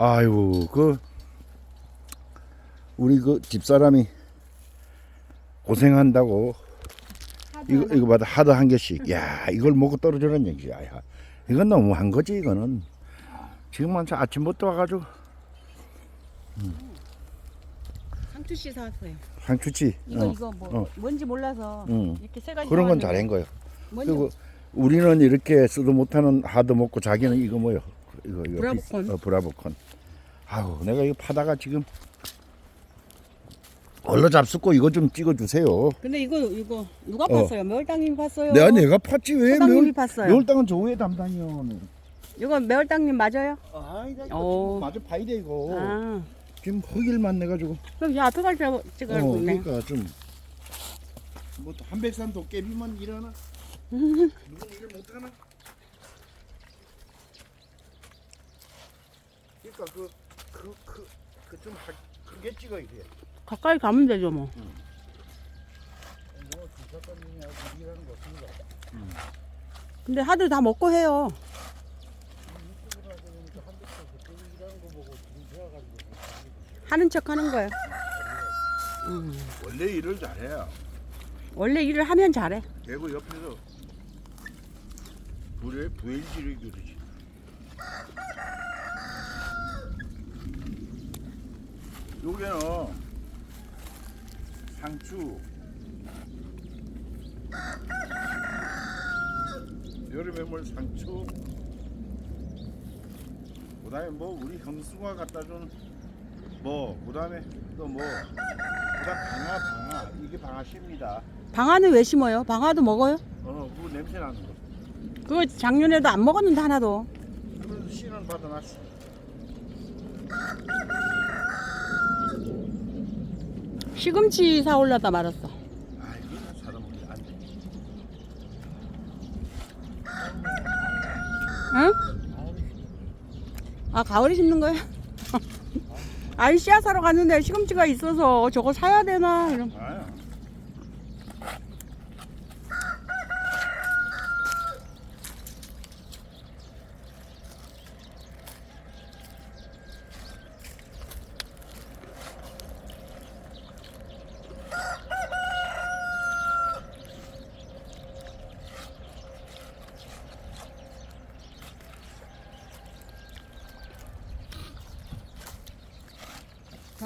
아이고 그 우리 그 집사람이 고생한다고. 이거 이거 받아 하도 한 개씩. 야 이걸 먹고 떨어지는 얘기야 야 이건 너무 한 거지 이거는. 지금 먼저 아침부터 와가지고. 상추 씨 사왔어요. 상추치 이거 어, 이거 뭐 어. 뭔지 몰라서 응. 이렇게 세 가지 그런 건 사왔는데 잘한 거예요. 뭔지 그리고 우리는 이렇게 쓰도 못하는 하도 먹고 자기는 이거 뭐요? 이거 이거 브라보콘. 비- 어, 브라보콘 아우 내가 이거 파다가 지금 얼른 잡숫고 이거 좀 찍어주세요 근데 이거 이거 누가 어. 팠어요? 매월당님이 팠어요. 내가 내가 팠지 왜 소장님이 매월 팠어요. 매월당은 저왜 담당이요 이거 매월당님 맞아요? 아이 나 오. 이거 마저 파야 돼 이거 아 지금 흑일만 내가지고 그럼 이 앞에 가서 찍어고 어 있네. 그러니까 좀 뭐 한백산 도깨비만 일하나 누군 일을 못하나 그러니까 그 그 그 그 좀 크게 찍어야 돼 가까이 가면 되죠 뭐. 뭐 일하는 거 없습니다 근데 하도 다 먹고 해요. 유튜브로 하다 보니까 한백산 도깨비 일하는 거 보고 지금 배워가지고 하는 척 하는 거예요. 음. 원래 일을 잘해요 원래 일을 하면 잘해. 대구 옆에서 불에 부엘지를 그러지. 요게는 상추. 여름에 뭘 상추. 그 다음에 뭐 우리 형수가 갖다 준 뭐, 그 다음에 또 뭐, 그다음 방아 방아 이게 방아 씨입니다. 방아는 왜 심어요? 방아도 먹어요? 어, 그거 냄새 나는 거. 그거 작년에도 안 먹었는데 하나도. 그래서 씨는 받아놨어. 시금치 사올라다 말았어. 응? 아 가을에 심는 거야? 아이 씨앗 사러 갔는데 시금치가 있어서 저거 사야 되나 이런.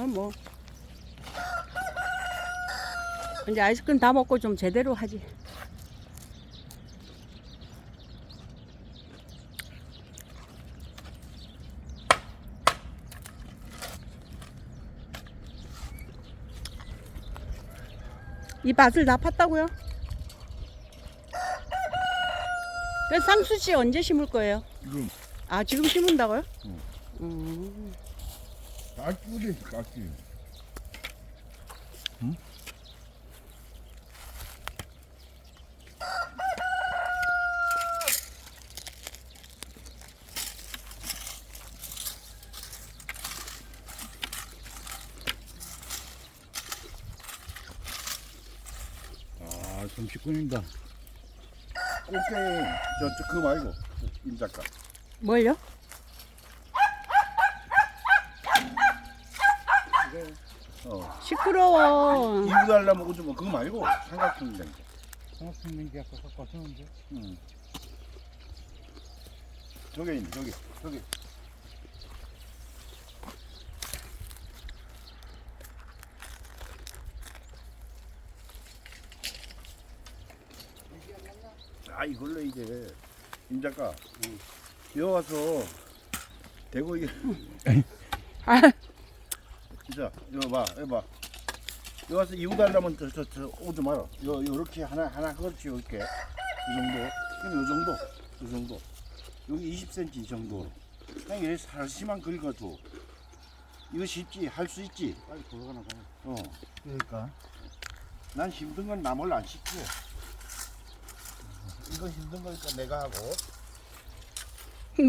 뭐. 이제 아이스크림 다 먹고 좀 제대로 하지. 이 밭을 다 팠다고요? 그 쌍수 씨 언제 심을 거예요? 지금 아 지금 심은다고요? 응. 음. 깍두기 깍두기. 응? 아, 좀 시끄럽다. 꽃게 저저 그거 말고 임 작가. 뭘요? 어. 시끄러워. 이거 달라면 오지 뭐 그거 말고 삼각형 된 거. 생각했는 게 아까 갖고 왔었는데 응. 저기 있네 저기 저기. 아 이걸로 이제 임 작가 여기 와서 대구 이 아, 진짜 이거 봐 이거 봐. 여기 와서 이거 달라면 저, 저, 저 오지 마라. 요 요렇게 하나 하나 그렇지 이렇게. 이 정도. 그럼 요 정도. 요 정도. 여기 20cm 이 정도 그냥 이렇게 살씨만 긁어줘 이거 쉽지? 할 수 있지? 빨리 돌아가나 봐요. 어. 그러니까. 난 힘든 건 남을 안 시켜 이거 힘든 거니까 내가 하고.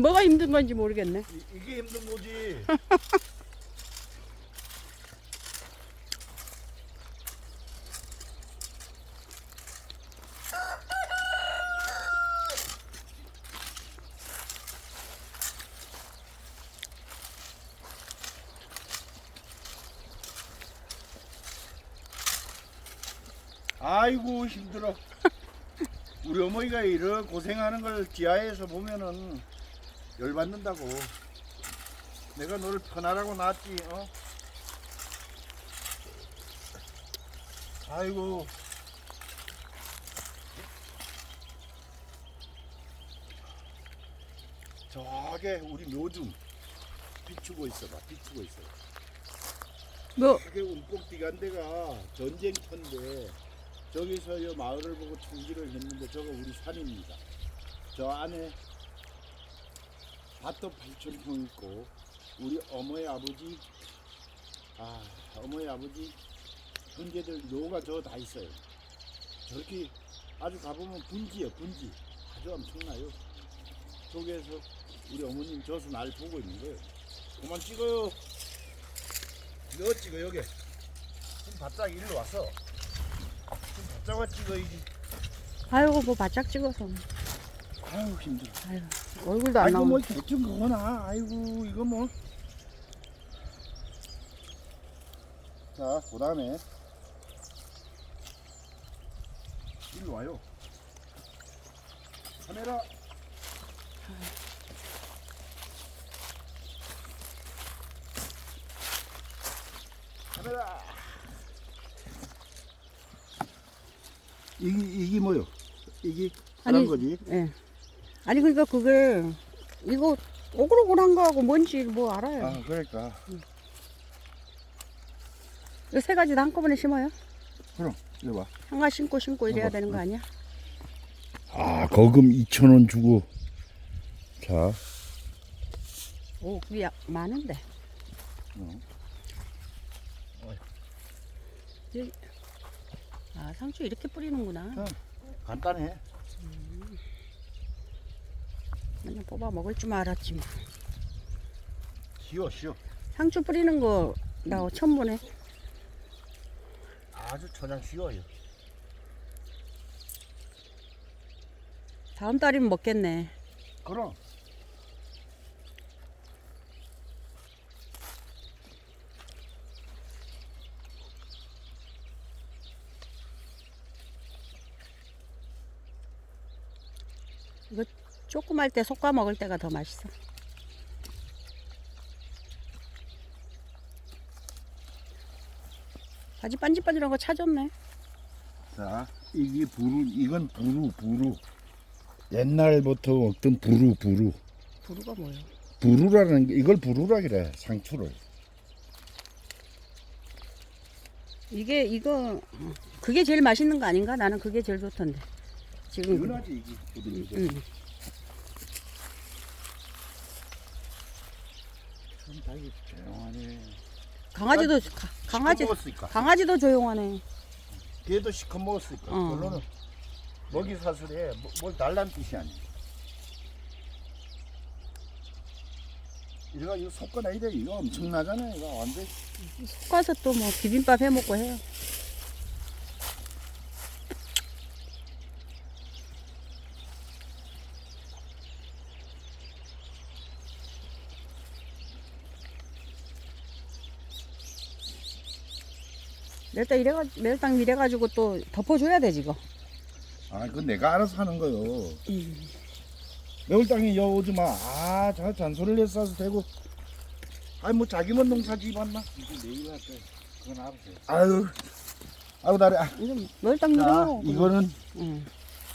뭐가 힘든 건지 모르겠네. 이, 이게 힘든 거지 아이고 힘들어. 우리 어머니가 이런 고생하는 걸 지하에서 보면은 열받는다고. 내가 너를 편하라고 낳았지, 어? 아이고. 저게 우리 묘중 비추고 있어봐, 비추고 있어. 뭐 저게 운꼭디간 데가 전쟁터인데 저기서 이 마을을 보고 총기를 했는데 저거 우리 산입니다. 저 안에 밭도 8천 평 있고 우리 어머니 아버지 아 어머니 아버지 형제들 묘가 저 다 있어요. 저렇게 아주 가보면 분지요 분지 아주 엄청나요. 저기에서 우리 어머님 저서 날 보고 있는 거예요. 그만 찍어요. 이거 찍어 여기. 좀 바짝 일로 왔어. 좀 바짝와 찍어야지. 아이고 뭐 바짝 찍어서 아유 힘들어. 아유 얼굴도 안 아이고 뭐 대충 그거나. 아이고 이거 뭐. 자 그다음에 일로 와요. 카메라. 이게 이게 뭐요? 이게 파란 아니, 거지? 예. 아니 그러니까 그게 이거 오글오글한 거하고 뭔지 뭐 알아요. 아 그러니까 이거 세 가지 다 한꺼번에 심어요? 이거 봐. 한가 심고 심고 이래야 되는 거 응. 아니야? 아 거금 2천 원 주고 자 오 그게 약 많은데. 어. 아 상추 이렇게 뿌리는구나. 어. 간단해 그냥 뽑아 먹을 줄 알았지만 쉬워 쉬워 상추 뿌리는 거 나 처음 보네. 아주 천양 쉬워요 다음 달이면 먹겠네. 그럼 조그말 때 솎아 먹을 때가 더 맛있어. 바지 반질반질한 거 찾았네. 자 이게 부루 이건 부루 부루 옛날부터 먹던 부루 부루 부루가 뭐예요? 부루라는 게 이걸 부루라 그래 상추를 이게 이거 그게 제일 맛있는 거 아닌가? 나는 그게 제일 좋던데. 지금 은하지 이게 부루 응. 참 다이 조용하네 강아지도 가- 강아지 먹었으니까 강아지도 조용하네. 걔도 시커 먹었으니까 어. 결론은 먹이 사슬에 뭐- 뭘 달란 뜻이 아니야 이래가 이거 속거나 이래 이거 엄청나잖아 이거 완전 솎아서 또 뭐 비빔밥 해 먹고 해요. 매일당 이래가 매일당 이래 가지고 또 덮어줘야 되지 이거. 아 그건 내가 알아서 하는 거요 음. 매울 땅에 여 오지 마. 아, 저 잔소리를 했어서 되고. 아이 뭐 자기만 농사 지 봤나? 이거 내일 할 때 그건 알아서 해. 아유, 아유 다리. 아. 매일당 자, 이래요. 이거는 응.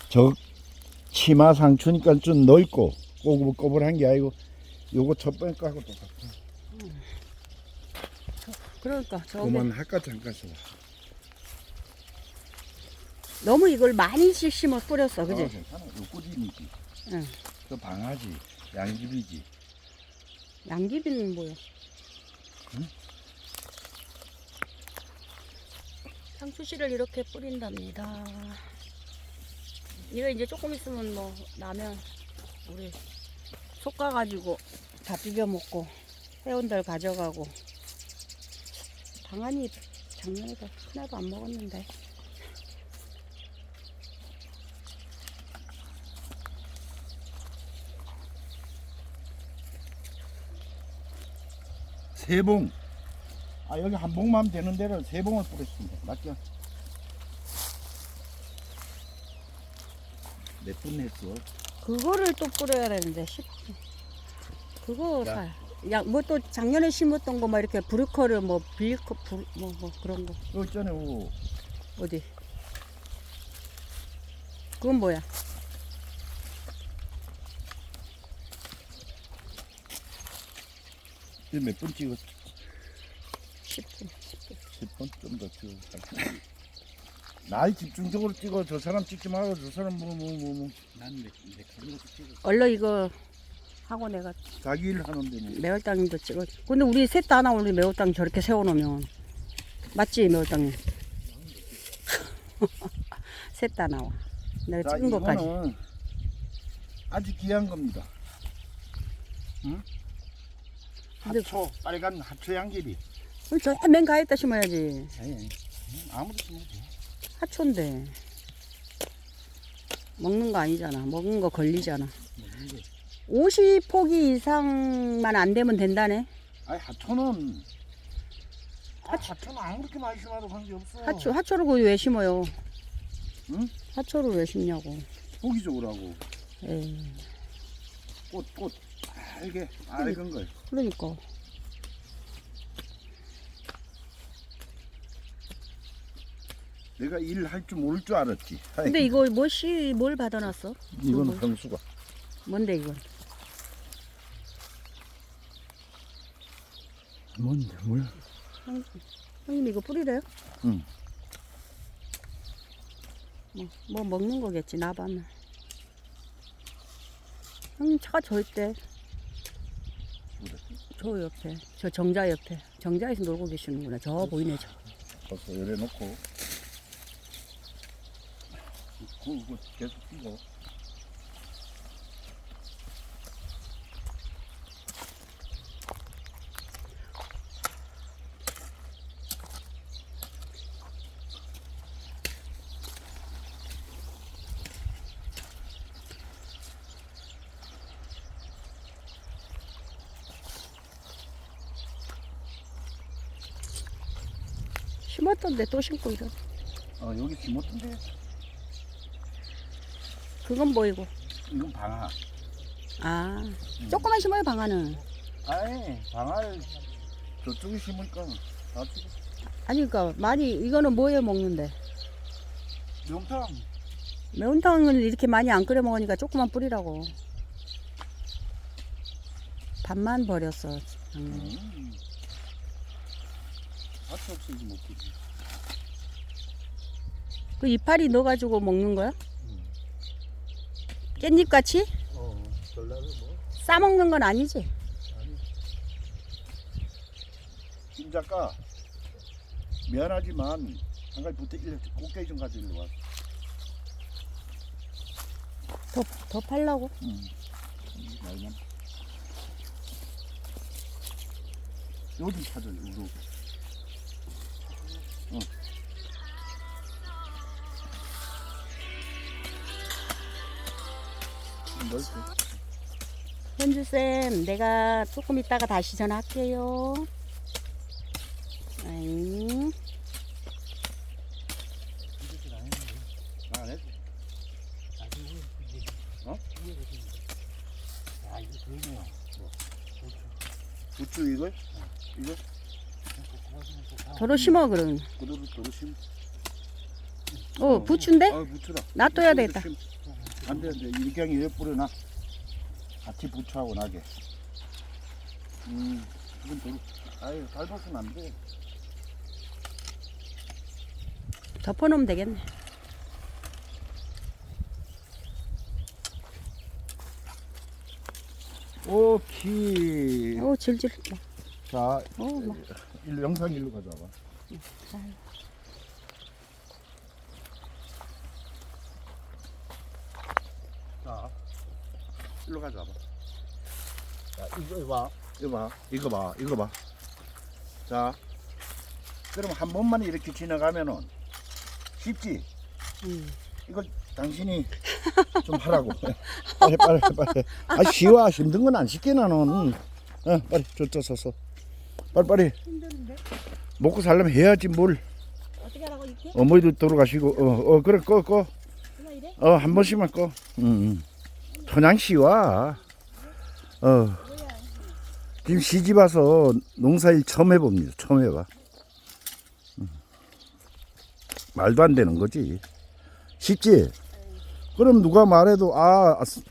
저 치마 상추니까 좀 넓고 꼬불꼬불한 게 아니고 요거 첫 번째 거하고 똑같아. 그러니까 저기 그만 할까 잠깐 써. 너무 이걸 많이 심어 뿌렸어, 그지? 어, 괜찮아. 요 꾸짐이지. 응. 저 방아지, 양집이지. 양귀비는 뭐야? 응? 상추씨를 이렇게 뿌린답니다. 이거 이제 조금 있으면 뭐 나면 우리 솎아 가지고 다 비벼 먹고 회원들 가져가고 방안이 작년에도 하나도 안 먹었는데 세 봉. 아, 여기 한 봉만 되는 데를 세 봉을 뿌렸습니다. 맞죠? 몇 분 했어? 그거를 또 뿌려야 되는데, 10분. 그거 야. 살. 야, 뭐 또 작년에 심었던 거 막 이렇게 브루커를 뭐 빌리커, 부, 뭐, 뭐 그런 거. 그거 있잖아요. 어디? 그건 뭐야? 몇분 찍었어? 10분. 10분 좀 더 찍어. 날 집중적으로 찍어. 저 사람 찍지 말고 저 사람 뭐 뭐 뭐 뭐. 난내 카메라 찍어. 얼른 이거 하고 내가 자기 일 하는데 뭐. 매월당도 찍어. 근데 우리 셋다 하나 우리 매월당 저렇게 세워놓으면 맞지 매월당이? 셋다 나와. 내가 자, 찍은 것까지. 아주 귀한 겁니다. 응? 근데- 하초, 빨간 하초 양귀비. 그럼 저맨 가에다 심어야지. 아니, 아니. 아무도 심어도 돼. 하초인데 먹는 거 아니잖아. 먹는 거 걸리잖아. 50포기 이상만 안 되면 된다네. 아니, 하초는 아, 하초는 아무렇게 많이 심어도 관계없어. 하초 하초를 왜 심어요? 응? 하초를 왜 심냐고. 보기적으로 하고 에이, 꽃, 꽃 빨개, 빨간 걸. 그러니까. 내가 일할 줄 모를 줄 알았지. 근데 이거 뭐씨 뭘 받아놨어? 이건 뭐- 형수가. 뭔데 이건? 뭔데, 뭐야? 형, 형님 이거 뿌리래요? 응. 뭐, 뭐 먹는 거겠지 나밤은. 형님 차가 저 있대. 저 옆에, 저 정자 옆에. 정자에서 놀고 계시는구나. 저 보이네 저. 벌써 열어놓고. 그, 그 계속 뛰고. 심었던데 또 심고 이러. 어, 여기 심었던데. 그건 뭐이고? 이건 방아. 아, 조그만 심어요 방아는. 아이, 방아를 저쪽에 심으니까 다 죽어. 아니 그러니까 많이 이거는 뭐에 먹는데? 명탕. 매운탕을 이렇게 많이 안 끓여 먹으니까 조그만 뿌리라고. 밥만 버렸어. 작년에. 음. 하트 없어지 못 되지. 그 이파리 넣어가지고 먹는 거야? 깻잎 같이 어, 전라도 뭐. 싸 먹는 건 아니지? 김 작가 미안하지만 한 가지 일로 꽃게 좀 가져 일로 와. 더, 더 팔라고? 응. 말만. 요즘 찾아 요로. 어. 좀 넓게. 현주쌤, 내가 조금 있다가 다시 전화할게요. 아잉. 이렇게 안 했는데. 안 해? 나중에 이제. 어? 이게 되지. 야, 이거 그러네요. 부추 이거? 이거? 도로 심어, 그럼. 그대로 도로 심. 어, 부추인데? 아, 부추라. 놔둬야 부추 되겠다. 심. 안 돼, 안 돼. 이렇게 그냥 이래 뿌려놔. 같이 부추하고 나게. 음, 이건 도로. 아유, 밟아서는 안 돼. 덮어놓으면 되겠네. 오케이. 오, 질질. 자, 어, 막. 일로 영상 일로 가져와봐. 자, 일로 가져와봐. 자, 이거 봐. 이거 봐. 이거 봐. 이거 봐. 자, 그럼 한 번만 이렇게 지나가면은 쉽지? 음. 이거 당신이 좀 하라고. 빨리 빨리 빨리. 아 쉬워 힘든 건 안 쉽게 나는. 어 빨리 저쪽 서서. 빨리 빨리 힘드는데? 먹고 살려면 해야지 뭘. 어떻게 하라고, 이렇게? 어머니도 돌아가시고 어 어 그래 꺼 꺼. 그냥 이래? 어, 한 번씩만 꺼. 응, 응. 천양시와, 어, 지금 시집 와서 농사일 처음 해봅니다. 처음 해봐. 음. 말도 안 되는 거지. 쉽지? 그럼 누가 말해도, 아, 아, 스-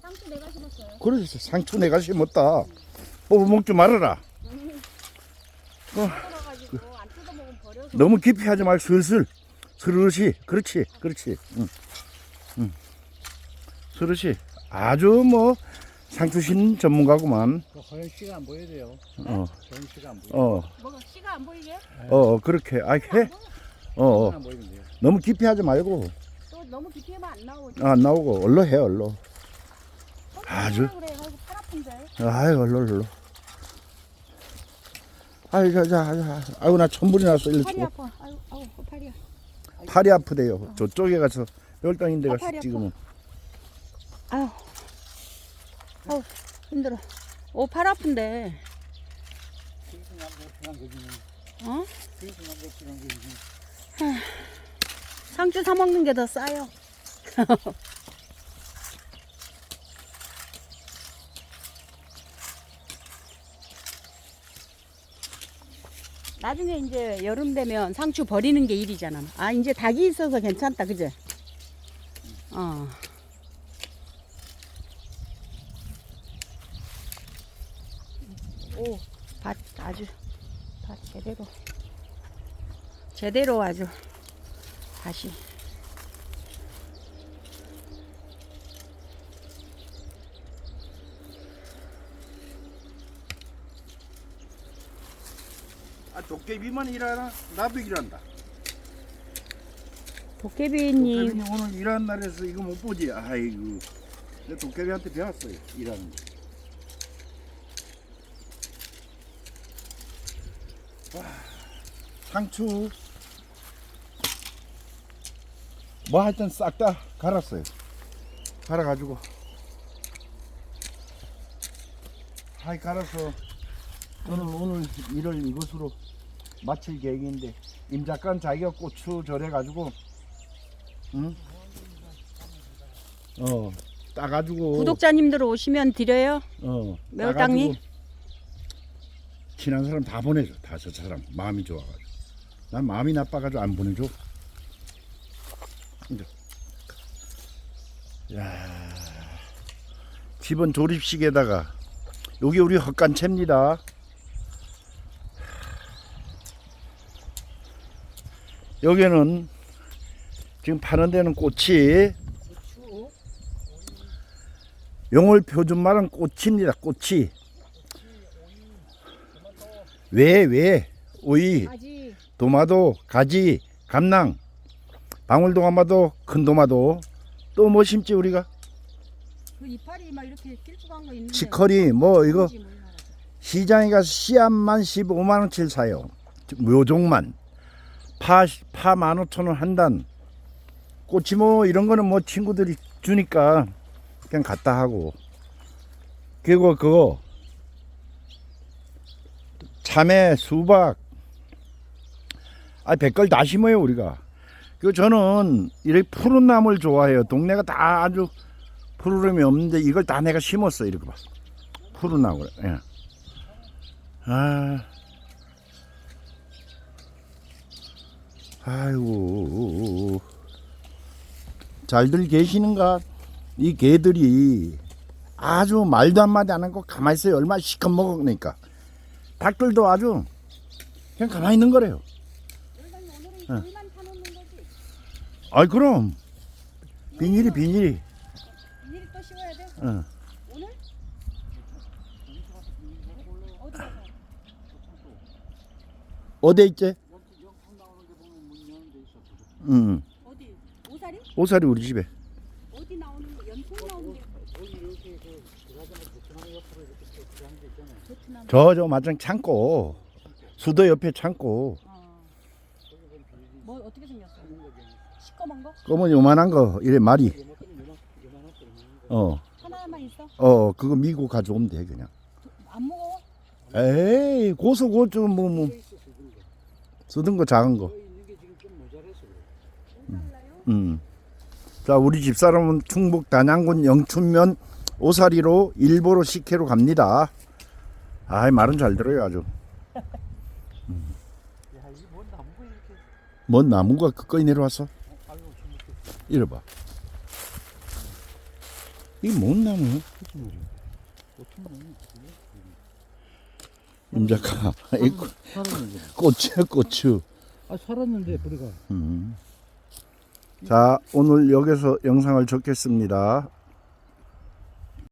상추 내가 심었어요. 그러지. 상추 내가 심었다. 뽑아먹지 말아라. 썰어가지고 안 뜯어 먹으면 버려서. 너무 깊이 하지 말고 슬슬. 스르시. 그렇지. 그렇지. 응. 응. 스르시. 아주 뭐, 상추신 전문가구만. 그 허연 씨가 안 보여야 돼요. 어, 허연 씨가 안 보여. 어, 뭐가 씨가 안 보이게? 어, 어, 그렇게. 아, 해. 어, 어. 안 보이면 돼요. 너무 깊이 하지 말고. 또 너무 깊이 하면 안 나오지. 안 나오고, 얼른 해, 얼른. 아주. 그래. 팔 아픈데. 아유, 얼른, 얼른. 자, 자. 아유, 나 천불이 났어. 일로 팔이 줘. 아파. 아유, 아우 팔이야. 팔이 아프대요. 저쪽에 가서 혈당인데 아, 가서 팔이 아파. 찍으면. 아유. 아우 힘들어. 오 팔 아픈데. 어? 상추 사 먹는 게 더 싸요. 나중에 이제 여름 되면 상추 버리는 게 일이잖아. 아 이제 닭이 있어서 괜찮다, 그제? 어. 오, 밭 아주 밭 제대로 제대로 아주 다시 도깨비만 일하나? 나도 일한다. 도깨비님 도깨비님 오늘 일하는 날에서 이거 못 보지. 아이고. 내가 도깨비한테 배웠어요. 일하는 거. 와, 상추. 뭐 하여튼 싹 다 갈았어요. 갈아가지고. 하이 갈아서 저는 오늘 일을 이것으로 마칠 계획인데 임 작가는 자기가 고추 절해 가지고 응? 어 따가지고 구독자님들 오시면 드려요. 어 매울당님? 따가지고 친한 사람 다 보내줘 다 저 사람 마음이 좋아가지고 난 마음이 나빠가지고 안 보내줘 이제. 야 집은 조립식에다가 여기 우리 헛간채입니다 여기는 지금 파는 데는 꽃이 용월 표준말은 꽃입니다. 꽃이 왜, 왜, 오이, 도마도, 가지, 감낭, 방울도마도, 큰 도마도 또 뭐 심지 우리가 그 이파리 막 이렇게 길쭉한 거 있는데. 치커리 뭐 이거. 시장에 가서 씨앗만 15만 원치를 사요. 묘종만 파 파 15,000원 한 단. 꽃이 뭐 이런 거는 뭐 친구들이 주니까 그냥 갖다 하고. 그리고 그거 참외, 수박 아 백걸 다 심어요 우리가. 그 저는 이렇게 푸른 나무를 좋아해요. 동네가 다 아주 푸르름이 없는데 이걸 다 내가 심었어 이렇게 봐. 푸른 나무. 예. 아, 아이고, 잘들 계시는가? 이 개들이 아주 말도 한마디 안 하고 가만히 있어요. 얼마나 시커 먹으니까. 닭들도 아주 그냥 가만히 있는 거래요. 거지. 아이, 그럼. 비닐이, 비닐이. 일이 또 씌워야 돼. 응. 오늘? 어디 있지? 응. 어디? 오사리? 오사리 우리 집에. 어디 나오는 거? 연통 나오는 게그 들어가자마자 베트남 옆으로 이렇게 또 들어가는 데 있잖아요. 베트남. 저, 저, 마장 창고. 수도 옆에 창고. 어. 뭐 어떻게 생겼어? 시꺼먼 거? 검은 요만한 거, 이래 말이. 어. 하나만 있어? 어, 그거 미고 가져오면 돼, 그냥. 안 무거워? 에이, 고소, 고좀 뭐, 뭐, 거. 쓰던 거 작은 거. 서 있는 게 지금 좀 모자라서 그래. 음. 자, 우리 집사람은 충북 단양군 영춘면 오사리로 일보로 식혜로 갑니다. 아이, 말은 잘 들어요, 아주. 야, 이뭔 나무가 이렇게 뭔 나무가 끝까지 내려왔어? 아유, 이래 봐. 이게 뭔 나무야? 어떻게 보면 임 작가. 이 꽃- 살았는데. 고추, 고추. 아, 살았는데 뿌리가. 음. 자, 오늘 여기서 영상을 접겠습니다.